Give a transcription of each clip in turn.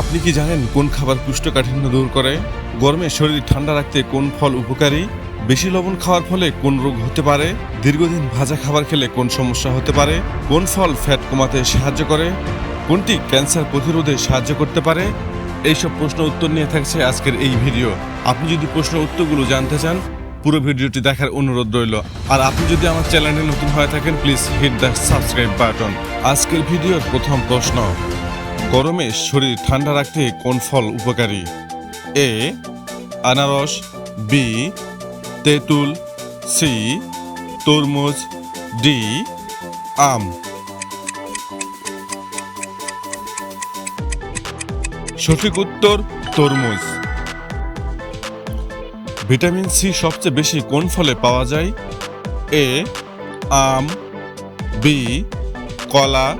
আপনি কি জানেন কোন খাবার কুষ্ঠকাঠিন্য দূর করে? গরমে শরীর ঠান্ডা রাখতে কোন ফল উপকারী? বেশি লবণ খাওয়ার ফলে কোন রোগ হতে পারে? দীর্ঘদিন ভাজা খাবার খেলে কোন সমস্যা হতে পারে? কোন ফল ফ্যাট কমাতে সাহায্য করে? কোনটি ক্যান্সার প্রতিরোধে সাহায্য করতে পারে? এইসব প্রশ্ন উত্তর নিয়ে থাকছে আজকের এই ভিডিও। আপনি যদি প্রশ্ন উত্তরগুলো জানতে চান, পুরো ভিডিওটি দেখার অনুরোধ রইল। আর আপনি যদি আমার চ্যানেলে নতুন হয়ে থাকেন, please hit the subscribe button আজকের ভিডিওর প্রথম প্রশ্ন গরমে শরীর ঠান্ডা রাখতে কোন ফল উপকারী? এ, আনারস, বি, তেঁতুল, সি, তরমুজ, ডি, আম। সঠিক উত্তর, তরমুজ। ভিটামিন সি সবচেয়ে বেশি কোন ফলে পাওয়া যায়? এ, আম, বি, কলা,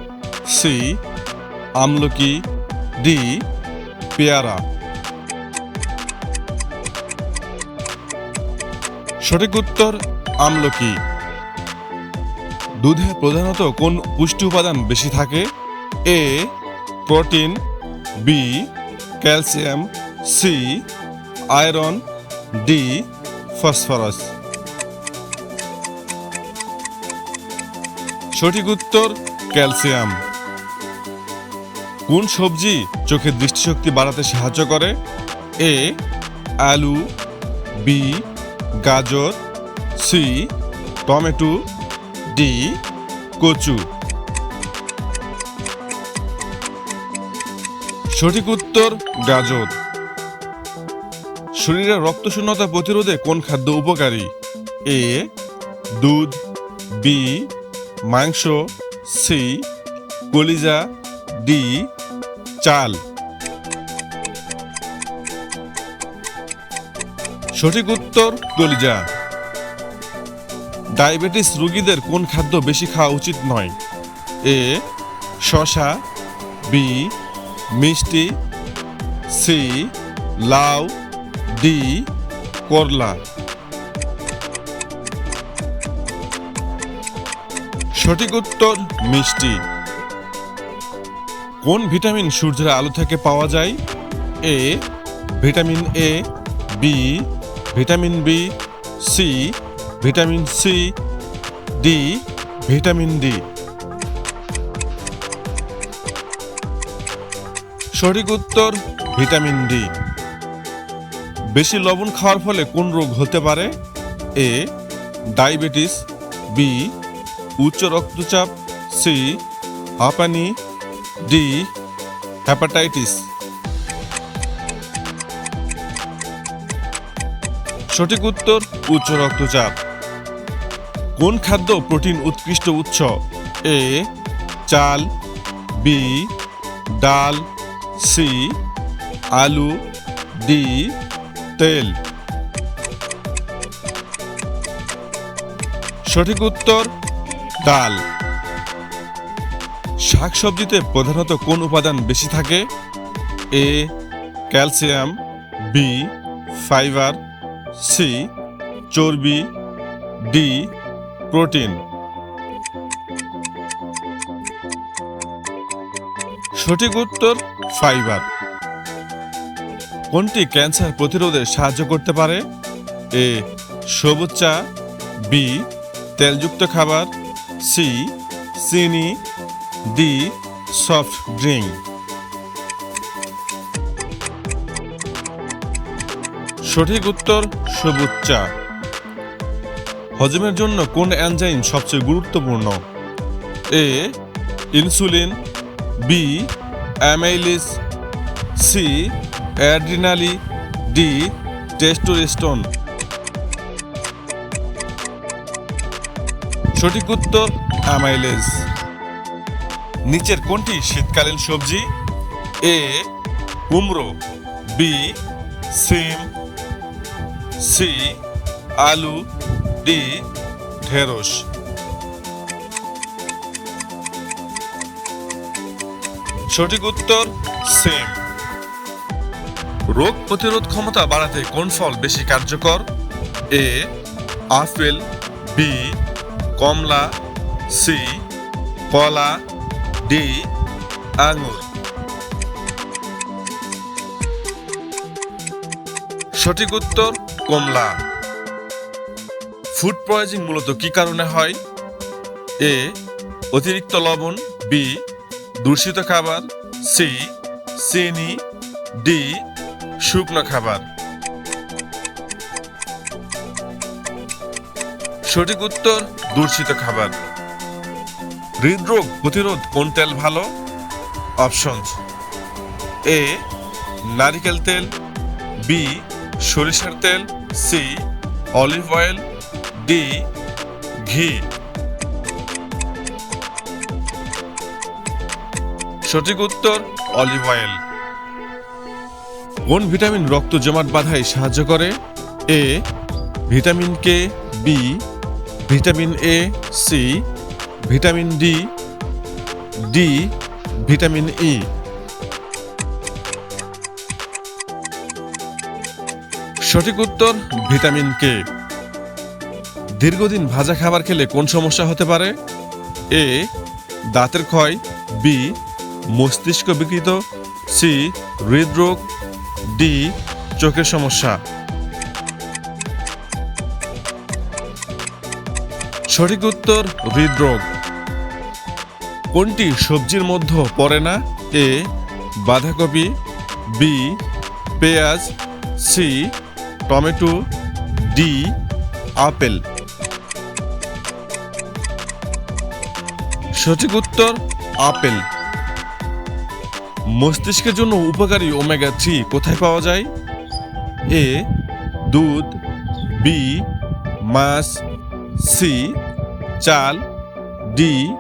সি আমলকি, ডি, পেয়ারা। সঠিক উত্তর, আমলকি। দুধে প্রধানত কোন পুষ্টি উপাদান বেশি থাকে? A, protein, B, calcium, C, iron, D, phosphorus. সঠিক উত্তর, ক্যালসিয়াম। কোন সবজি চোখের দৃষ্টিশক্তি বাড়াতে সাহায্য করে? এ, আলু, বি, গাজর, সি, টমেটো, ডি, কচু। সঠিক উত্তর, গাজর। শরীরের রক্ত শূন্যতা প্রতিরোধে কোন খাদ্য উপকারী? এ, দুধ, বি, মাংস, সি, কলিজা, ডি চাল। সঠিক উত্তর কলিজা ডায়াবেটিস রোগীদের কোন খাদ্য বেশি খাওয়া উচিত নয়? এ, শশা, বি, মিষ্টি, সি, লাউ, ডি, করলা। সঠিক উত্তর, মিষ্টি। কোন ভিটামিন সূর্যের আলো থেকে পাওয়া যায়? A, vitamin A, B, vitamin B, C, vitamin C, D, vitamin D. সঠিক উত্তর, ভিটামিন ডি। বেশি লবণ খাওয়ার ফলে কোন রোগ হতে পারে? এ, ডায়াবেটিস, বি, উচ্চ রক্তচাপ, সি, হাঁপানি ডি হ্যাপাটাইটিস সঠিক উত্তর, উচ্চ রক্তচাপ। কোন খাদ্য প্রোটিন উৎকৃষ্ট উৎস? এ, চাল, বি, ডাল, সি, আলু, ডি, তেল। সঠিক উত্তর, ডাল। শাকসবজিতে প্রধানত কোন উপাদান বেশি থাকে? A calcium B fibre C চর্বি ডি প্রোটিন সঠিক উত্তর ফাইবার কোনটি ক্যান্সার প্রতিরোধে সাহায্য করতে পারে? এ সবুজ চা বি তেলযুক্ত খাবার সি চিনি ডি সফট ড্রিঙ্ক। সঠিক উত্তর, সবুজ চা। হজমের জন্য কোন এনজাইম সবচেয়ে গুরুত্বপূর্ণ? A, insulin, B, amylase, C, adrenaline, D testosterone সঠিক উত্তর অ্যামাইলেজ নিচের কোনটি? শীতকালীন সবজি? এ, কুমড়ো, বি, সিম, সি, আলু, ডি, ঢেঁড়স। সঠিক উত্তর, সেম। রোগ প্রতিরোধ ক্ষমতা বাড়াতে কোন ফল বেশি কার্যকর? এ, আপেল, বি, কমলা, সি, কলা ডি আঙুর। সঠিক উত্তর, কমলা। ফুড পয়জিং মূলত কি কারণে হয়? এ অতিরিক্ত লবণ। বি দূষিত খাবার। সি চিনি। ডি শুকনো খাবার। সঠিক উত্তর, দূষিত খাবার। হৃদরোগ প্রতিরোধ কোন তেল ভালো? অপশনস এ, নারিকেল তেল বি সরিষার তেল সি অলিভ অয়েল ডি ঘি। সঠিক উত্তর, অলিভ অয়েল। কোন ভিটামিন রক্ত জমাট বাধায় সাহায্য করে? A, vitamin K, B, vitamin A, C vitamin D D, vitamin E. সঠিক উত্তর, ভিটামিন কে। দীর্ঘদিন ভাজা খাবার খেলে কোন সমস্যা হতে পারে? এ, দাঁতের ক্ষয়, বি, মস্তিষ্ক বিকৃত, সি, হৃদরোগ, ডি, চোখের সমস্যা। সঠিক উত্তর, হৃদরোগ। কোনটি সবজির মধ্যে পড়ে না? এ, বাঁধাকপি, বি, পেঁয়াজ, সি, টমেটো, ডি, আপেল। সঠিক উত্তর, আপেল। মস্তিষ্কের জন্য উপকারী ওমেগা থ্রি কোথায় পাওয়া যায়? এ, দুধ, বি, মাছ, সি, চাল, ডি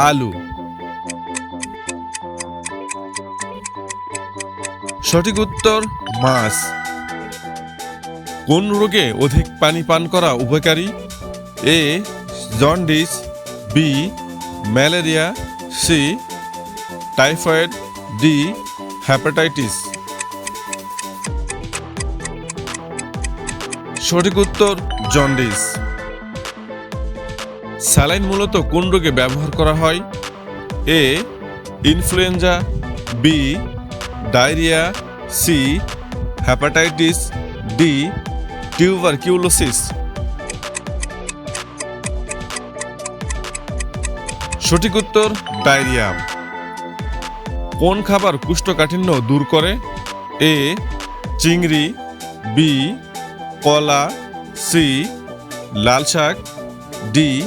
আলু। সঠিক উত্তর, মাছ। কোন রোগে অধিক পানি পান করা উপকারী? A, jaundice, B, malaria, C, typhoid, D hepatitis সঠিক উত্তর, জন্ডিস। স্যালাইন মূলত কোন রোগে ব্যবহার করা হয়? A, influenza, B, diarrhoea, C hepatitis D, tuberculosis. সঠিক উত্তর, ডায়রিয়া। কোন খাবার কুষ্ঠকাঠিন্য দূর করে? এ, চিংড়ি, বি, কলা, সি লাল শাক ডি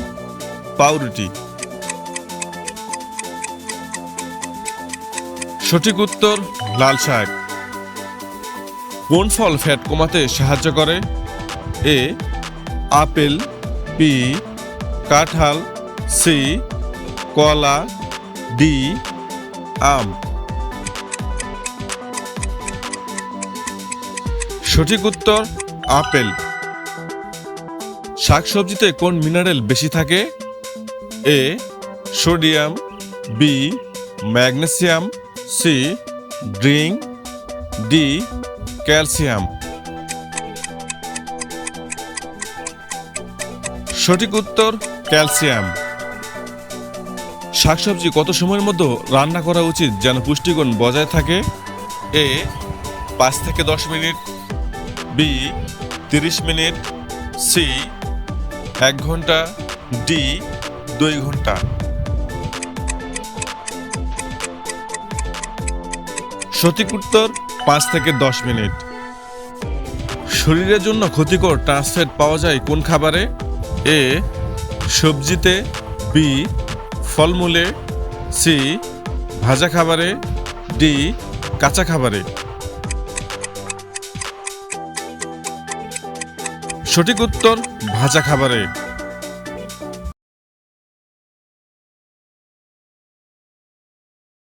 পাউরুটি। সঠিক উত্তর, লাল শাক। কোন ফল ফ্যাট কমাতে সাহায্য করে? এ, আপেল, বি, কাঁঠাল, সি, কলা, ডি, আম। সঠিক উত্তর, আপেল। শাকসবজিতে কোন মিনারেল বেশি থাকে? A sodium B magnesium C drink D calcium সঠিক উত্তর ক্যালসিয়াম শাকসবজি কত সময়ের মধ্যে রান্না করা উচিত যেন পুষ্টিগুণ বজায় থাকে? এ পাঁচ থেকে দশ মিনিট। বি তিরিশ মিনিট। সি এক ঘণ্টা। ডি দুই ঘণ্টা। সঠিক উত্তর পাঁচ থেকে দশ মিনিট। শরীরের জন্য ক্ষতিকর ট্রান্সফ্যাট পাওয়া যায় কোন খাবারে? এ, সবজিতে, বি, ফলমূলে, সি, ভাজা খাবারে, ডি, কাঁচা খাবারে। সঠিক উত্তর, ভাজা খাবারে।